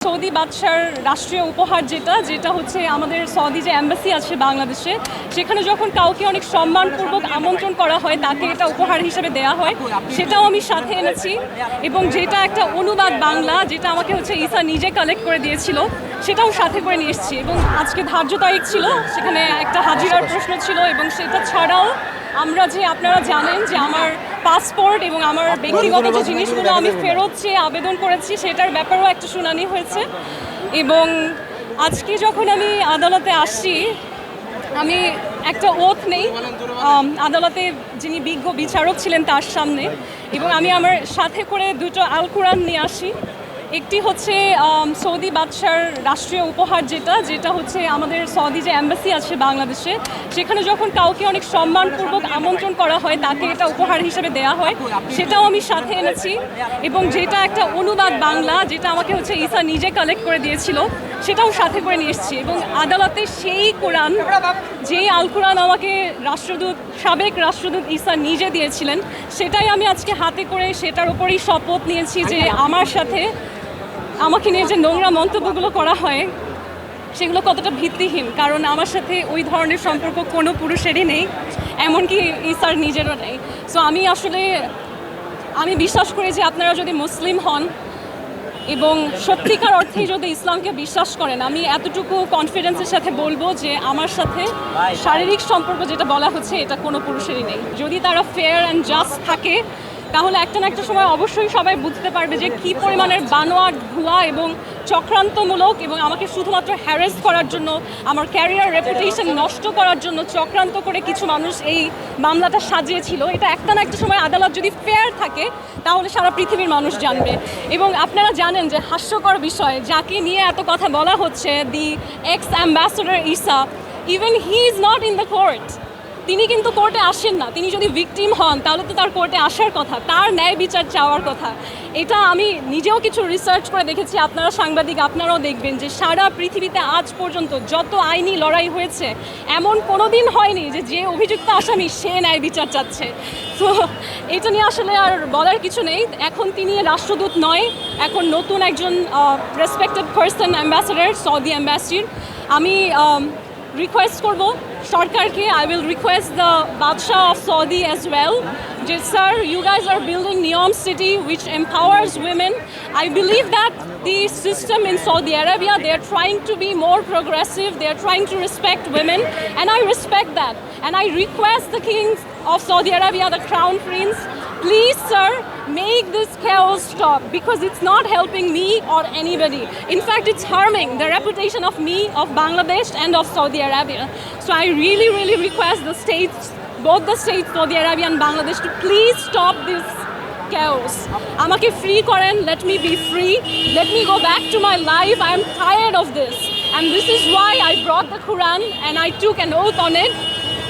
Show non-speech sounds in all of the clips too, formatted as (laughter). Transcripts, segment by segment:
Saudi বাদশার রাষ্ট্রীয় উপহার যেটা যেটা হচ্ছে আমাদের সৌদি যে অ্যাম্বাসি আছে বাংলাদেশে সেখানে যখন কাউকে অনেক সম্মানপূর্বক আমন্ত্রণ করা হয় তাকে এটা উপহার হিসেবে দেওয়া হয় সেটাও আমি সাথে এনেছি। এবং যেটা একটা অনুবাদ বাংলা যেটা আমাকে হচ্ছে ঈসা নিজে কালেক্ট করে দিয়েছিল সেটাও সাথে করে নিয়ে এসেছি। এবং আজকে ধার্য তারিখ ছিল সেখানে একটা হাজিরার প্রশ্ন ছিল এবং সেটা ছাড়াও আমরা যে আপনারা জানেন যে আমার পাসপোর্ট এবং আমার ব্যক্তিগত যে জিনিসগুলো আমি ফেরত চেয়ে আবেদন করেছি সেটার ব্যাপারেও একটা শুনানি হয়েছে। এবং আজকে যখন আমি আদালতে আসছি আমি একটা ওথ নেই। আদালতে যিনি বিজ্ঞ বিচারক ছিলেন তার সামনে। এবং আমি আমার সাথে করে দুটো আল কোরআন নিয়ে আসি। একটি হচ্ছে সৌদি বাদশার রাষ্ট্রীয় উপহার যেটা যেটা হচ্ছে আমাদের সৌদি যে অ্যাম্বাসি আছে বাংলাদেশে, সেখানে যখন কাউকে অনেক সম্মানপূর্বক আমন্ত্রণ করা হয়, তাকে এটা উপহার হিসেবে দেওয়া হয়, সেটাও আমি সাথে এনেছি। এবং যেটা একটা অনুবাদ বাংলা, যেটা আমাকে হচ্ছে ঈসা নিজে কালেক্ট করে দিয়েছিল, সেটাও সাথে করে নিয়ে এসেছি। এবং আদালতে সেই কোরআন, যেই আল কোরআন আমাকে রাষ্ট্রদূত, সাবেক রাষ্ট্রদূত ঈসা নিজে দিয়েছিলেন, সেটাই আমি আজকে হাতে করে সেটার উপরেই শপথ নিয়েছি যে আমার সাথে আমাকে নিয়ে যে নোংরা মন্তব্যগুলো করা হয়, সেগুলো কতটা ভিত্তিহীন? কারণ আমার সাথে ওই ধরনের সম্পর্ক কোনো পুরুষেরই নেই, এমনকি ঈসার নিজেরও নেই। সো আমি আসলে, আমি বিশ্বাস করি যে আপনারা যদি মুসলিম হন এবং সত্যিকার অর্থেই যদি ইসলামকে বিশ্বাস করেন, আমি এতটুকু কনফিডেন্সের সাথে বলব যে আমার সাথে শারীরিক সম্পর্ক যেটা বলা হচ্ছে, এটা কোনো পুরুষেরই নেই। যদি তারা ফেয়ার অ্যান্ড জাস্ট থাকে তাহলে একটা না একটা সময় অবশ্যই সবাই বুঝতে পারবে যে কী পরিমাণের বানোয়াট ভুয়া এবং চক্রান্তমূলক এবং আমাকে শুধুমাত্র হ্যারেস করার জন্য, আমার ক্যারিয়ার রেপুটেশন নষ্ট করার জন্য চক্রান্ত করে কিছু মানুষ এই মামলাটা সাজিয়েছিল। এটা একটা না একটা সময় আদালত যদি ফেয়ার থাকে, তাহলে সারা পৃথিবীর মানুষ জানবে। এবং আপনারা জানেন যে হাস্যকর বিষয়, যাকে নিয়ে এত কথা বলা হচ্ছে the ex ambassador Isa even he is not in the court তিনি কিন্তু কোর্টে আসেন না। তিনি যদি ভিকটিম হন, তাহলে তো তার কোর্টে আসার কথা, তার ন্যায় বিচার চাওয়ার কথা। এটা আমি নিজেও কিছু রিসার্চ করে দেখেছি, আপনারা সাংবাদিক আপনারাও দেখবেন যে সারা পৃথিবীতে আজ পর্যন্ত যত আইনি লড়াই হয়েছে, এমন কোনো দিন হয়নি যে যে অভিযুক্ত আসামি সে ন্যায় বিচার চাচ্ছে। তো এটা নিয়ে আসলে আর বলার কিছু নেই। এখন তিনি রাষ্ট্রদূত নয়, এখন নতুন একজন রেসপেক্টেড পার্সন অ্যাম্বাসেডার সৌদি অ্যাম্বাসির আমি রিকোয়েস্ট করব সরকারকে আই উইল রিকোয়েস্ট দ্য বাদশাহ অফ সৌদি অ্যাজ ওয়েল যে sir you guys are building NEOM city which empowers women I believe that the system in Saudi Arabia, they are trying to be more progressive, they are trying to respect women, and I respect that. And I request the king of Saudi Arabia, the crown prince, please, sir, make this chaos stop because it's not helping me or anybody. In fact, it's harming the reputation of me, of Bangladesh, and of Saudi Arabia. So I really, really request the states, both the states, Saudi Arabia and Bangladesh, to please stop this chaos. আমাকে free করেন let me be free let me go back to my life I am tired of this and this is why I brought the Quran and I took an oath on it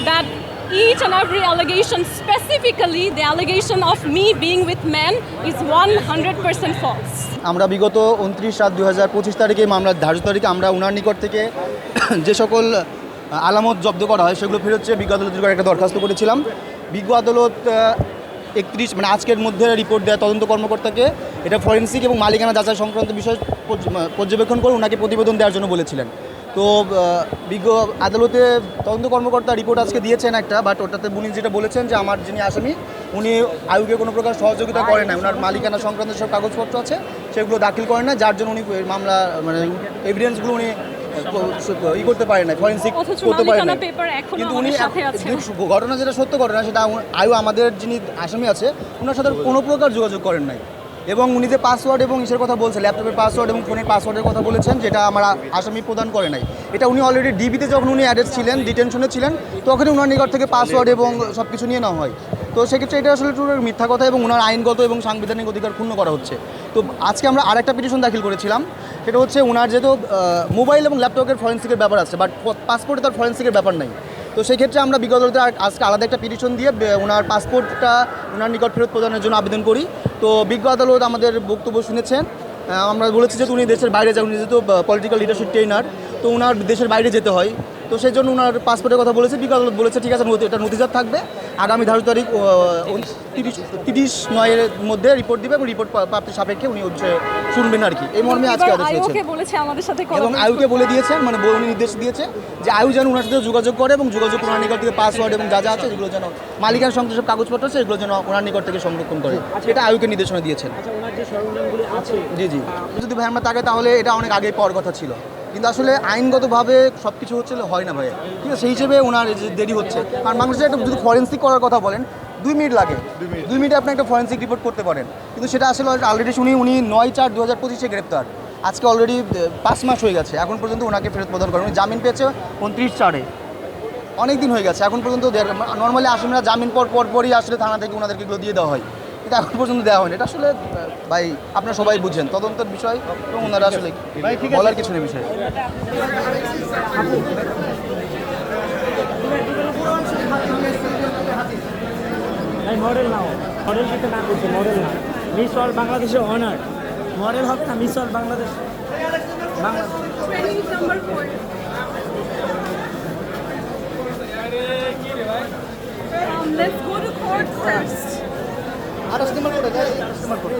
that each and every allegation, specifically the allegation of me being with men, is 100% false. আমরা বিগত উনত্রিশ সাত দু হাজার পঁচিশ তারিখে মামলার ধার্য তারিখে আমরা উনার নিকট থেকে (clears throat) যে সকল আলামত জব্দ করা হয় সেগুলো ফেরত চেয়ে বিজ্ঞ আদালতের একটা দরখাস্ত করেছিলাম বিজ্ঞ আদালত একত্রিশ মানে আজকের মধ্যে রিপোর্ট দেয় তদন্ত কর্মকর্তাকে এটা ফরেন্সিক এবং মালিকানা যাচাই সংক্রান্ত বিষয় পর্যবেক্ষণ করে ওনাকে প্রতিবেদন দেওয়ার জন্য বলেছিলেন তো বিজ্ঞ আদালতে তদন্ত কর্মকর্তা রিপোর্ট আজকে দিয়েছেন একটা বাট ওটাতে উনি যেটা বলেছেন যে আমার যিনি আসামি উনি আয়ুকে কোনো প্রকার সহযোগিতা করেন না ওনার মালিকানা সংক্রান্ত সব কাগজপত্র আছে সেগুলো দাখিল করেন না যার জন্য উনি মামলা মানে এভিডেন্সগুলো উনি ই করতে পারেন না ফরেন্সিক করতে পারেন মালিকানা না কিন্তু উনি আমাদের সাথে আছে। কিন্তু ঘটনা যেটা সত্য ঘটনা সেটা আয়ু আমাদের যিনি আসামি আছে ওনার সাথে কোনো প্রকার যোগাযোগ করেন নাই। এবং উনি যে পাসওয়ার্ড এবং ইসের কথা বলছেন ল্যাপটপের পাসওয়ার্ড এবং ফোনের পাসওয়ার্ডের কথা বলেছেন, যেটা আমার আসামি প্রদান করে নাই। এটা উনি অলরেডি ডিবিতে যখন উনি অ্যাডেড ছিলেন ডিটেনশনে ছিলেন তখনই ওনার নিকট থেকে পাসওয়ার্ড এবং সব কিছু নিয়ে নেওয়া হয়। তো সেক্ষেত্রে এটা আসলে পুরো মিথ্যা কথা এবং ওনার আইনগত এবং সাংবিধানিক অধিকার ক্ষুণ্ণ করা হচ্ছে। তো আজকে আমরা আরেকটা পিটিশন দাখিল করেছিলাম। সেটা হচ্ছে ওনার যেহেতু মোবাইল এবং ল্যাপটপের ফরেন্সিকের ব্যাপার আছে বাট পাসপোর্টে তার ফরেন্সিকের ব্যাপার নাই। তো সেই ক্ষেত্রে আমরা বিগত আজকে আলাদা একটা পিটিশন দিয়ে ওনার পাসপোর্টটা ওনার নিকট ফেরত প্রদানের জন্য আবেদন করি। তো বিজ্ঞ আদালত আমাদের বক্তব্য শুনেছেন। আমরা বলেছি যে উনি দেশের বাইরে যান উনি যেহেতু পলিটিক্যাল লিডারশিপ ট্রেনার তো ওনার দেশের বাইরে যেতে হয়। তো সেই জন্য ওনার পাসপোর্টের কথা বলেছে আদালত বলেছে ঠিক আছে নথি- এটা নথিজাত থাকবে। আগামী ধারো তারিখ তিরিশ তিরিশ নয়ের মধ্যে রিপোর্ট দিবে এবং রিপোর্ট প্রাপ্তির সাপেক্ষে উনি হচ্ছে শুনবেন আর কি এই মর্মে আজকে আদেশ সাথে এবং আয়ুকে বলে দিয়েছে মানে উনি নির্দেশ দিয়েছে যে আয়ু যেন ওনার সাথে যোগাযোগ করে এবং যোগাযোগ ওনার নিকট থেকে পাসওয়ার্ড এবং যা যা আছে যেগুলো যেন মালিকার সংশ্লিষ্ট সব কাগজপত্র আছে এগুলো যেন ওনার নিকট থেকে সংরক্ষণ করে। এটা আয়ুকে নির্দেশনা দিয়েছেন। আচ্ছা জি জি। যদি ভাই আমরা তাকে তাহলে এটা অনেক আগে পাওয়ার কথা ছিল। কিন্তু আসলে আইনগতভাবে সব কিছু হচ্ছে হয় না ভাইয়া। ঠিক আছে সেই হিসেবে ওনার যে দেরি হচ্ছে। আর মানুষের একটা যদি ফরেন্সিক করার কথা বলেন দুই মিনিট লাগে। দুই মিনিটে। আপনি একটা ফরেন্সিক রিপোর্ট করতে পারেন। কিন্তু সেটা আসলে অলরেডি শুনি উনি নয় চার দু হাজার পঁচিশে গ্রেপ্তার। আজকে অলরেডি পাঁচ মাস হয়ে গেছে। এখন পর্যন্ত ওনাকে ফেরত প্রদান করেন। উনি জামিন পেয়েছে উনত্রিশ চারে। অনেক দিন হয়ে গেছে। এখন পর্যন্ত নর্মালি আসামিরা জামিন পর পর পরই আসলে থানা থেকে ওনাদেরকে এগুলো দিয়ে দেওয়া হয়। কিন্তু এখন পর্যন্ত দেওয়া হয়নি। এটা আসলে ভাই আপনারা সবাই বুঝছেন তদন্তের বিষয় এবং ওনারা আসলে বলার কিছু নেই বিষয়। মডেল নাও। মডেল কিন্তু না করছে মডেল না। মিস অল বাংলাদেশের অনার মডেল হবে না miss all Bangladesh let's go to court first. Arrest ಮಾಡ್ಕೊಡಿ ಅರೆಸ್ಟ್ ಮಾಡ್ಕೊಡಿ.